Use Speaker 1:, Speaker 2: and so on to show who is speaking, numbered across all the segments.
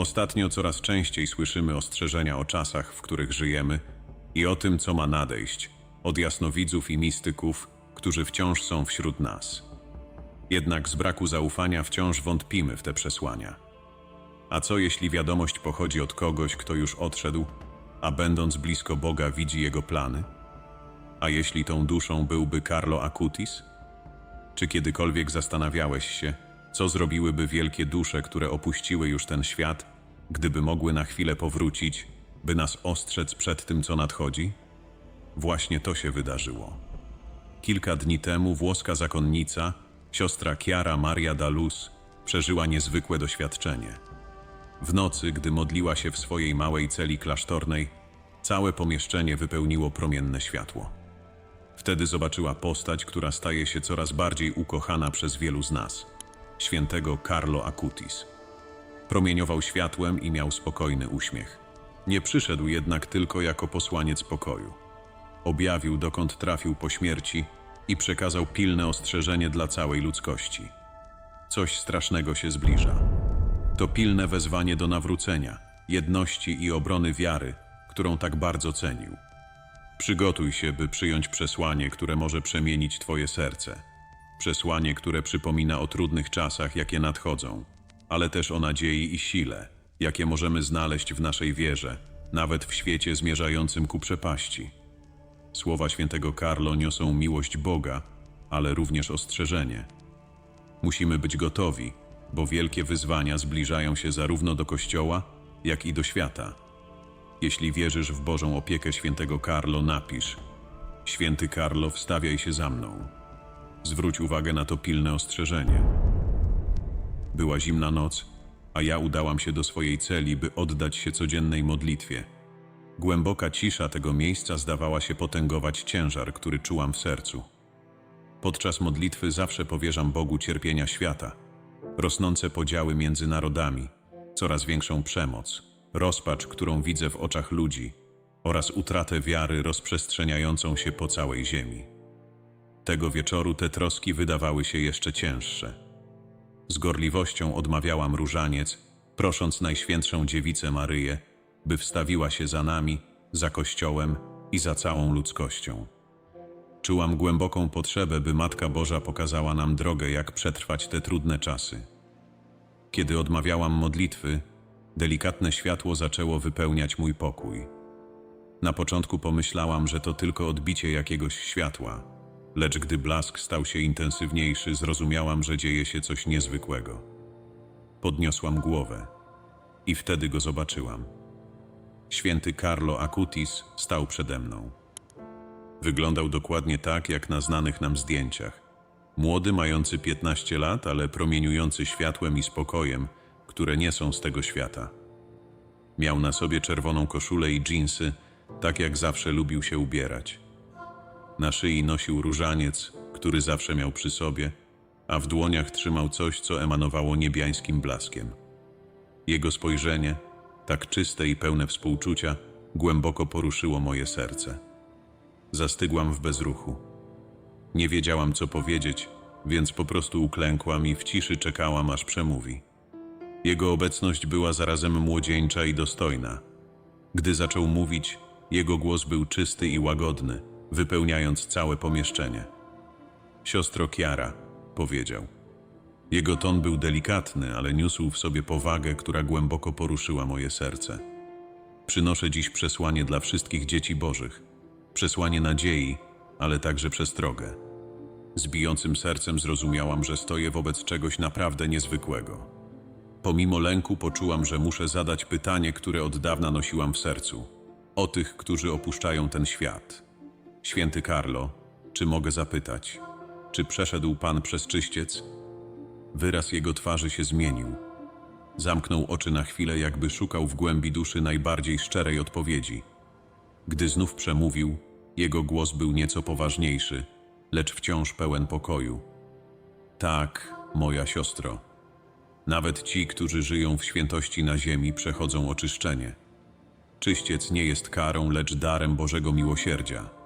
Speaker 1: Ostatnio coraz częściej słyszymy ostrzeżenia o czasach, w których żyjemy i o tym, co ma nadejść, od jasnowidzów i mistyków, którzy wciąż są wśród nas. Jednak z braku zaufania wciąż wątpimy w te przesłania. A co jeśli wiadomość pochodzi od kogoś, kto już odszedł, a będąc blisko Boga widzi jego plany? A jeśli tą duszą byłby Carlo Acutis? Czy kiedykolwiek zastanawiałeś się, co zrobiłyby wielkie dusze, które opuściły już ten świat, gdyby mogły na chwilę powrócić, by nas ostrzec przed tym, co nadchodzi? Właśnie to się wydarzyło. Kilka dni temu włoska zakonnica, siostra Chiara Maria da Luz, przeżyła niezwykłe doświadczenie. W nocy, gdy modliła się w swojej małej celi klasztornej, całe pomieszczenie wypełniło promienne światło. Wtedy zobaczyła postać, która staje się coraz bardziej ukochana przez wielu z nas świętego Carlo Acutis. Promieniował światłem i miał spokojny uśmiech. Nie przyszedł jednak tylko jako posłaniec pokoju. Objawił, dokąd trafił po śmierci i przekazał pilne ostrzeżenie dla całej ludzkości. Coś strasznego się zbliża. To pilne wezwanie do nawrócenia, jedności i obrony wiary, którą tak bardzo cenił. Przygotuj się, by przyjąć przesłanie, które może przemienić Twoje serce. Przesłanie, które przypomina o trudnych czasach, jakie nadchodzą, ale też o nadziei i sile, jakie możemy znaleźć w naszej wierze, nawet w świecie zmierzającym ku przepaści. Słowa świętego Carlo niosą miłość Boga, ale również ostrzeżenie. Musimy być gotowi, bo wielkie wyzwania zbliżają się zarówno do Kościoła, jak i do świata. Jeśli wierzysz w Bożą opiekę świętego Carlo, napisz: Święty Carlo, wstawiaj się za mną. Zwróć uwagę na to pilne ostrzeżenie. Była zimna noc, a ja udałam się do swojej celi, by oddać się codziennej modlitwie. Głęboka cisza tego miejsca zdawała się potęgować ciężar, który czułam w sercu. Podczas modlitwy zawsze powierzam Bogu cierpienia świata, rosnące podziały między narodami, coraz większą przemoc, rozpacz, którą widzę w oczach ludzi oraz utratę wiary rozprzestrzeniającą się po całej ziemi. Tego wieczoru te troski wydawały się jeszcze cięższe. Z gorliwością odmawiałam różaniec, prosząc Najświętszą Dziewicę Maryję, by wstawiła się za nami, za Kościołem i za całą ludzkością. Czułam głęboką potrzebę, by Matka Boża pokazała nam drogę, jak przetrwać te trudne czasy. Kiedy odmawiałam modlitwy, delikatne światło zaczęło wypełniać mój pokój. Na początku pomyślałam, że to tylko odbicie jakiegoś światła, lecz gdy blask stał się intensywniejszy, zrozumiałam, że dzieje się coś niezwykłego. Podniosłam głowę i wtedy go zobaczyłam. Święty Carlo Acutis stał przede mną. Wyglądał dokładnie tak, jak na znanych nam zdjęciach. Młody, mający 15 lat, ale promieniujący światłem i spokojem, które nie są z tego świata. Miał na sobie czerwoną koszulę i dżinsy, tak jak zawsze lubił się ubierać. Na szyi nosił różaniec, który zawsze miał przy sobie, a w dłoniach trzymał coś, co emanowało niebiańskim blaskiem. Jego spojrzenie, tak czyste i pełne współczucia, głęboko poruszyło moje serce. Zastygłam w bezruchu. Nie wiedziałam, co powiedzieć, więc po prostu uklękłam i w ciszy czekałam, aż przemówi. Jego obecność była zarazem młodzieńcza i dostojna. Gdy zaczął mówić, jego głos był czysty i łagodny, wypełniając całe pomieszczenie. Siostro Kiara, powiedział. Jego ton był delikatny, ale niósł w sobie powagę, która głęboko poruszyła moje serce. Przynoszę dziś przesłanie dla wszystkich dzieci Bożych. Przesłanie nadziei, ale także przestrogę. Z bijącym sercem zrozumiałam, że stoję wobec czegoś naprawdę niezwykłego. Pomimo lęku poczułam, że muszę zadać pytanie, które od dawna nosiłam w sercu. O tych, którzy opuszczają ten świat. Święty Carlo, czy mogę zapytać, czy przeszedł Pan przez czyściec? Wyraz jego twarzy się zmienił. Zamknął oczy na chwilę, jakby szukał w głębi duszy najbardziej szczerej odpowiedzi. Gdy znów przemówił, jego głos był nieco poważniejszy, lecz wciąż pełen pokoju. Tak, moja siostro. Nawet ci, którzy żyją w świętości na ziemi, przechodzą oczyszczenie. Czyściec nie jest karą, lecz darem Bożego miłosierdzia.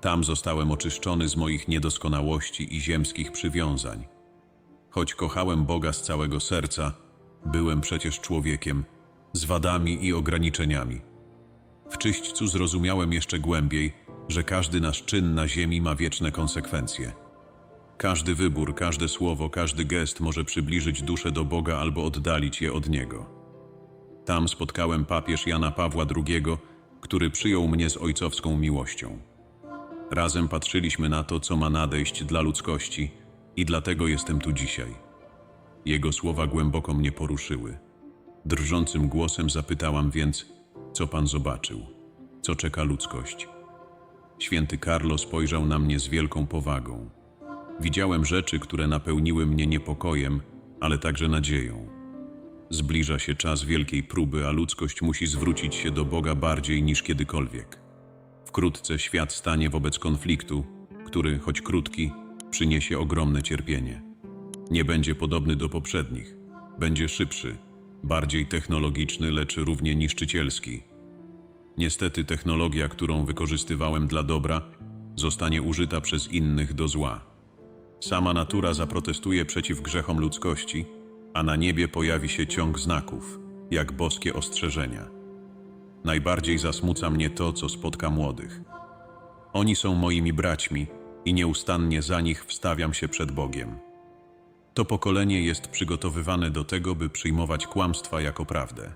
Speaker 1: Tam zostałem oczyszczony z moich niedoskonałości i ziemskich przywiązań. Choć kochałem Boga z całego serca, byłem przecież człowiekiem z wadami i ograniczeniami. W czyśćcu zrozumiałem jeszcze głębiej, że każdy nasz czyn na ziemi ma wieczne konsekwencje. Każdy wybór, każde słowo, każdy gest może przybliżyć duszę do Boga albo oddalić je od Niego. Tam spotkałem papież Jana Pawła II, który przyjął mnie z ojcowską miłością. Razem patrzyliśmy na to, co ma nadejść dla ludzkości i dlatego jestem tu dzisiaj. Jego słowa głęboko mnie poruszyły. Drżącym głosem zapytałam więc, co pan zobaczył, co czeka ludzkość. Święty Karlo spojrzał na mnie z wielką powagą. Widziałem rzeczy, które napełniły mnie niepokojem, ale także nadzieją. Zbliża się czas wielkiej próby, a ludzkość musi zwrócić się do Boga bardziej niż kiedykolwiek. Wkrótce świat stanie wobec konfliktu, który, choć krótki, przyniesie ogromne cierpienie. Nie będzie podobny do poprzednich. Będzie szybszy, bardziej technologiczny, lecz równie niszczycielski. Niestety technologia, którą wykorzystywałem dla dobra, zostanie użyta przez innych do zła. Sama natura zaprotestuje przeciw grzechom ludzkości, a na niebie pojawi się ciąg znaków, jak boskie ostrzeżenia. Najbardziej zasmuca mnie to, co spotka młodych. Oni są moimi braćmi i nieustannie za nich wstawiam się przed Bogiem. To pokolenie jest przygotowywane do tego, by przyjmować kłamstwa jako prawdę.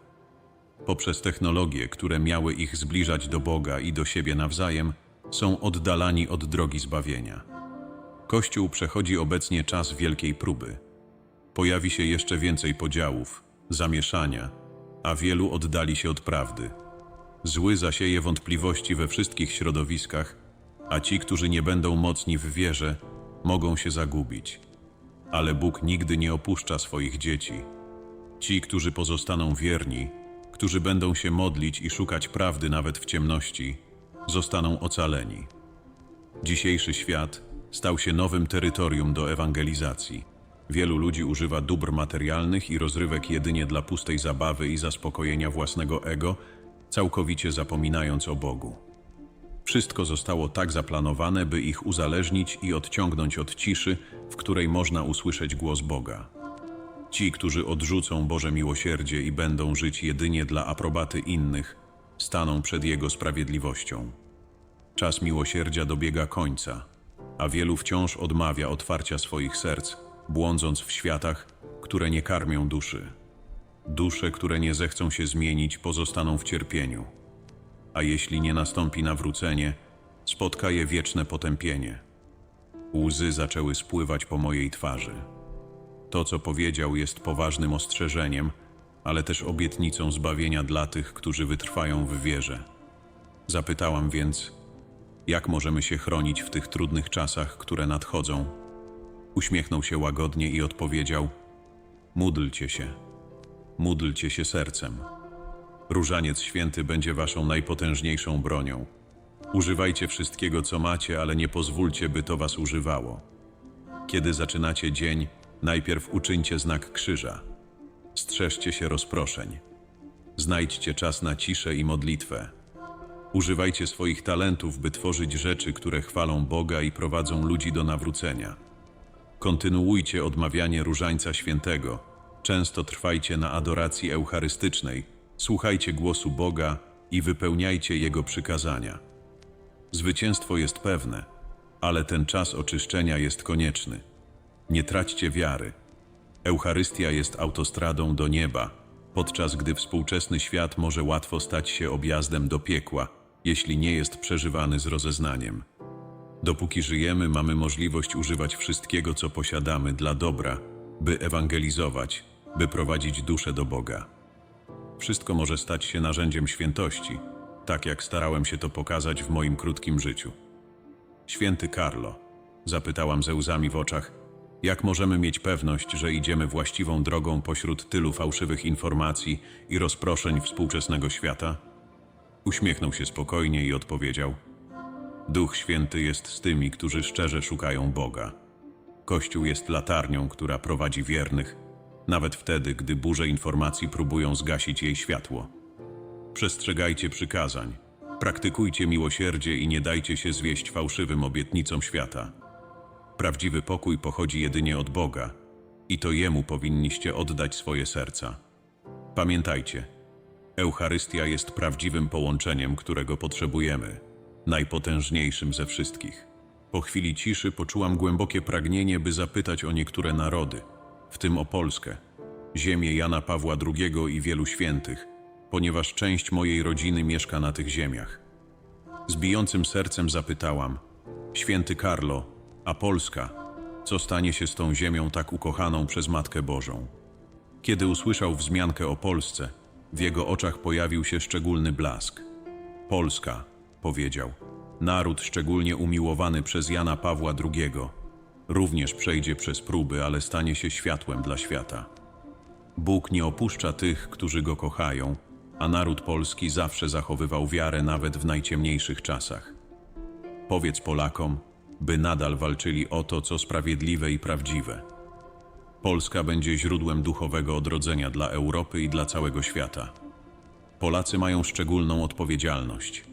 Speaker 1: Poprzez technologie, które miały ich zbliżać do Boga i do siebie nawzajem, są oddalani od drogi zbawienia. Kościół przechodzi obecnie czas wielkiej próby. Pojawi się jeszcze więcej podziałów, zamieszania, a wielu oddali się od prawdy. Zły zasieje wątpliwości we wszystkich środowiskach, a ci, którzy nie będą mocni w wierze, mogą się zagubić. Ale Bóg nigdy nie opuszcza swoich dzieci. Ci, którzy pozostaną wierni, którzy będą się modlić i szukać prawdy nawet w ciemności, zostaną ocaleni. Dzisiejszy świat stał się nowym terytorium do ewangelizacji. Wielu ludzi używa dóbr materialnych i rozrywek jedynie dla pustej zabawy i zaspokojenia własnego ego, całkowicie zapominając o Bogu. Wszystko zostało tak zaplanowane, by ich uzależnić i odciągnąć od ciszy, w której można usłyszeć głos Boga. Ci, którzy odrzucą Boże miłosierdzie i będą żyć jedynie dla aprobaty innych, staną przed Jego sprawiedliwością. Czas miłosierdzia dobiega końca, a wielu wciąż odmawia otwarcia swoich serc, błądząc w światach, które nie karmią duszy. Dusze, które nie zechcą się zmienić, pozostaną w cierpieniu, a jeśli nie nastąpi nawrócenie, spotka je wieczne potępienie. Łzy zaczęły spływać po mojej twarzy. To, co powiedział, jest poważnym ostrzeżeniem, ale też obietnicą zbawienia dla tych, którzy wytrwają w wierze. Zapytałam więc, jak możemy się chronić w tych trudnych czasach, które nadchodzą? Uśmiechnął się łagodnie i odpowiedział: Módlcie się, módlcie się sercem. Różaniec święty będzie waszą najpotężniejszą bronią. Używajcie wszystkiego, co macie, ale nie pozwólcie, by to was używało. Kiedy zaczynacie dzień, najpierw uczyńcie znak krzyża. Strzeżcie się rozproszeń. Znajdźcie czas na ciszę i modlitwę. Używajcie swoich talentów, by tworzyć rzeczy, które chwalą Boga i prowadzą ludzi do nawrócenia. Kontynuujcie odmawianie różańca świętego. Często trwajcie na adoracji eucharystycznej, słuchajcie głosu Boga i wypełniajcie Jego przykazania. Zwycięstwo jest pewne, ale ten czas oczyszczenia jest konieczny. Nie traćcie wiary. Eucharystia jest autostradą do nieba, podczas gdy współczesny świat może łatwo stać się objazdem do piekła, jeśli nie jest przeżywany z rozeznaniem. Dopóki żyjemy, mamy możliwość używać wszystkiego, co posiadamy dla dobra, by ewangelizować, by prowadzić duszę do Boga. Wszystko może stać się narzędziem świętości, tak jak starałem się to pokazać w moim krótkim życiu. Święty Karlo, zapytałam ze łzami w oczach, jak możemy mieć pewność, że idziemy właściwą drogą pośród tylu fałszywych informacji i rozproszeń współczesnego świata? Uśmiechnął się spokojnie i odpowiedział: Duch Święty jest z tymi, którzy szczerze szukają Boga. Kościół jest latarnią, która prowadzi wiernych, nawet wtedy, gdy burze informacji próbują zgasić jej światło. Przestrzegajcie przykazań, praktykujcie miłosierdzie i nie dajcie się zwieść fałszywym obietnicom świata. Prawdziwy pokój pochodzi jedynie od Boga i to Jemu powinniście oddać swoje serca. Pamiętajcie, Eucharystia jest prawdziwym połączeniem, którego potrzebujemy, najpotężniejszym ze wszystkich. Po chwili ciszy poczułam głębokie pragnienie, by zapytać o niektóre narody, w tym o Polskę, ziemię Jana Pawła II i wielu świętych, ponieważ część mojej rodziny mieszka na tych ziemiach. Z bijącym sercem zapytałam: Święty Karlo, a Polska, co stanie się z tą ziemią tak ukochaną przez Matkę Bożą? Kiedy usłyszał wzmiankę o Polsce, w jego oczach pojawił się szczególny blask. Polska, powiedział, naród szczególnie umiłowany przez Jana Pawła II, również przejdzie przez próby, ale stanie się światłem dla świata. Bóg nie opuszcza tych, którzy go kochają, a naród polski zawsze zachowywał wiarę nawet w najciemniejszych czasach. Powiedz Polakom, by nadal walczyli o to, co sprawiedliwe i prawdziwe. Polska będzie źródłem duchowego odrodzenia dla Europy i dla całego świata. Polacy mają szczególną odpowiedzialność.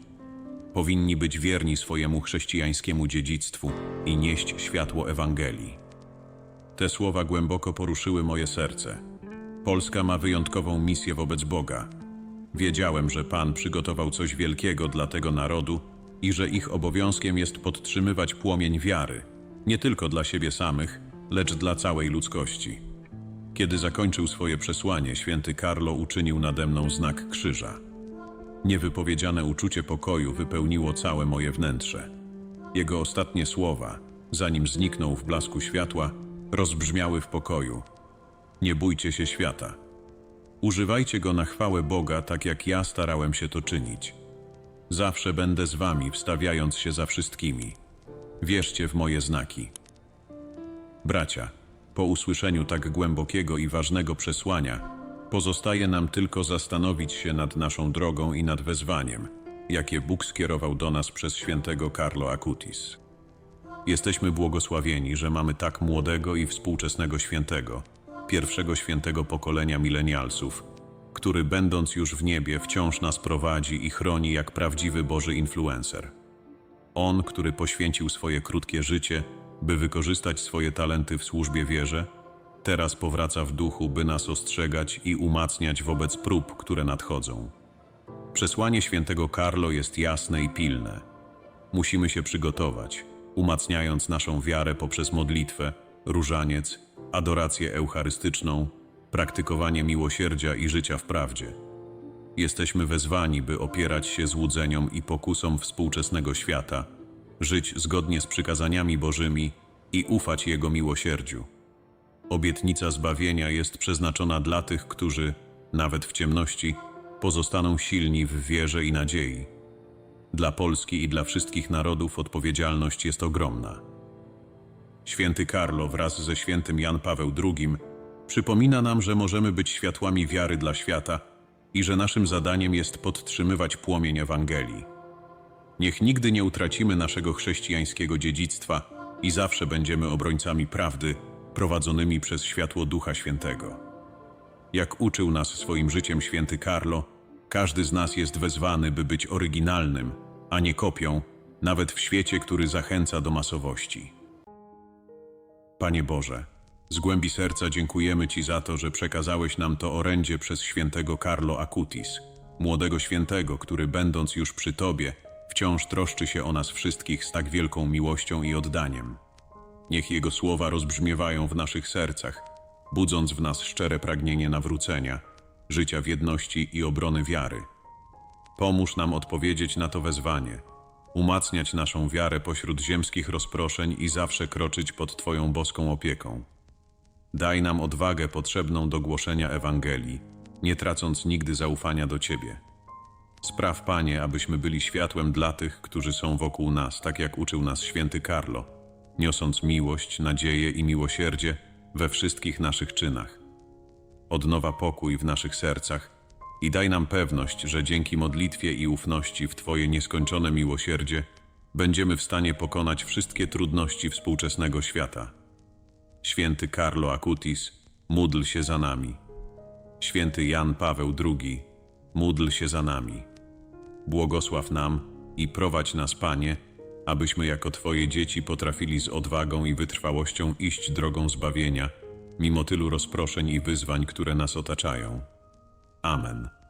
Speaker 1: Powinni być wierni swojemu chrześcijańskiemu dziedzictwu i nieść światło Ewangelii. Te słowa głęboko poruszyły moje serce. Polska ma wyjątkową misję wobec Boga. Wiedziałem, że Pan przygotował coś wielkiego dla tego narodu i że ich obowiązkiem jest podtrzymywać płomień wiary, nie tylko dla siebie samych, lecz dla całej ludzkości. Kiedy zakończył swoje przesłanie, święty Karlo uczynił nade mną znak krzyża. Niewypowiedziane uczucie pokoju wypełniło całe moje wnętrze. Jego ostatnie słowa, zanim zniknął w blasku światła, rozbrzmiały w pokoju. Nie bójcie się świata. Używajcie go na chwałę Boga, tak jak ja starałem się to czynić. Zawsze będę z wami, wstawiając się za wszystkimi. Wierzcie w moje znaki. Bracia, po usłyszeniu tak głębokiego i ważnego przesłania, pozostaje nam tylko zastanowić się nad naszą drogą i nad wezwaniem, jakie Bóg skierował do nas przez świętego Carlo Acutis. Jesteśmy błogosławieni, że mamy tak młodego i współczesnego świętego, pierwszego świętego pokolenia milenialsów, który będąc już w niebie wciąż nas prowadzi i chroni jak prawdziwy Boży influencer. On, który poświęcił swoje krótkie życie, by wykorzystać swoje talenty w służbie wierze, teraz powraca w duchu, by nas ostrzegać i umacniać wobec prób, które nadchodzą. Przesłanie świętego Carlo jest jasne i pilne. Musimy się przygotować, umacniając naszą wiarę poprzez modlitwę, różaniec, adorację eucharystyczną, praktykowanie miłosierdzia i życia w prawdzie. Jesteśmy wezwani, by opierać się złudzeniom i pokusom współczesnego świata, żyć zgodnie z przykazaniami Bożymi i ufać Jego miłosierdziu. Obietnica zbawienia jest przeznaczona dla tych, którzy, nawet w ciemności, pozostaną silni w wierze i nadziei. Dla Polski i dla wszystkich narodów odpowiedzialność jest ogromna. Święty Karlo wraz ze świętym Jan Paweł II przypomina nam, że możemy być światłami wiary dla świata i że naszym zadaniem jest podtrzymywać płomień Ewangelii. Niech nigdy nie utracimy naszego chrześcijańskiego dziedzictwa i zawsze będziemy obrońcami prawdy, prowadzonymi przez światło Ducha Świętego. Jak uczył nas swoim życiem święty Karlo, każdy z nas jest wezwany, by być oryginalnym, a nie kopią, nawet w świecie, który zachęca do masowości. Panie Boże, z głębi serca dziękujemy Ci za to, że przekazałeś nam to orędzie przez świętego Carlo Acutis, młodego świętego, który będąc już przy Tobie, wciąż troszczy się o nas wszystkich z tak wielką miłością i oddaniem. Niech Jego słowa rozbrzmiewają w naszych sercach, budząc w nas szczere pragnienie nawrócenia, życia w jedności i obrony wiary. Pomóż nam odpowiedzieć na to wezwanie, umacniać naszą wiarę pośród ziemskich rozproszeń i zawsze kroczyć pod Twoją boską opieką. Daj nam odwagę potrzebną do głoszenia Ewangelii, nie tracąc nigdy zaufania do Ciebie. Spraw, Panie, abyśmy byli światłem dla tych, którzy są wokół nas, tak jak uczył nas święty Karlo, niosąc miłość, nadzieję i miłosierdzie we wszystkich naszych czynach. Odnowa pokój w naszych sercach i daj nam pewność, że dzięki modlitwie i ufności w Twoje nieskończone miłosierdzie będziemy w stanie pokonać wszystkie trudności współczesnego świata. Święty Carlo Acutis, módl się za nami. Święty Jan Paweł II, módl się za nami. Błogosław nam i prowadź nas, Panie, abyśmy jako Twoje dzieci potrafili z odwagą i wytrwałością iść drogą zbawienia, mimo tylu rozproszeń i wyzwań, które nas otaczają. Amen.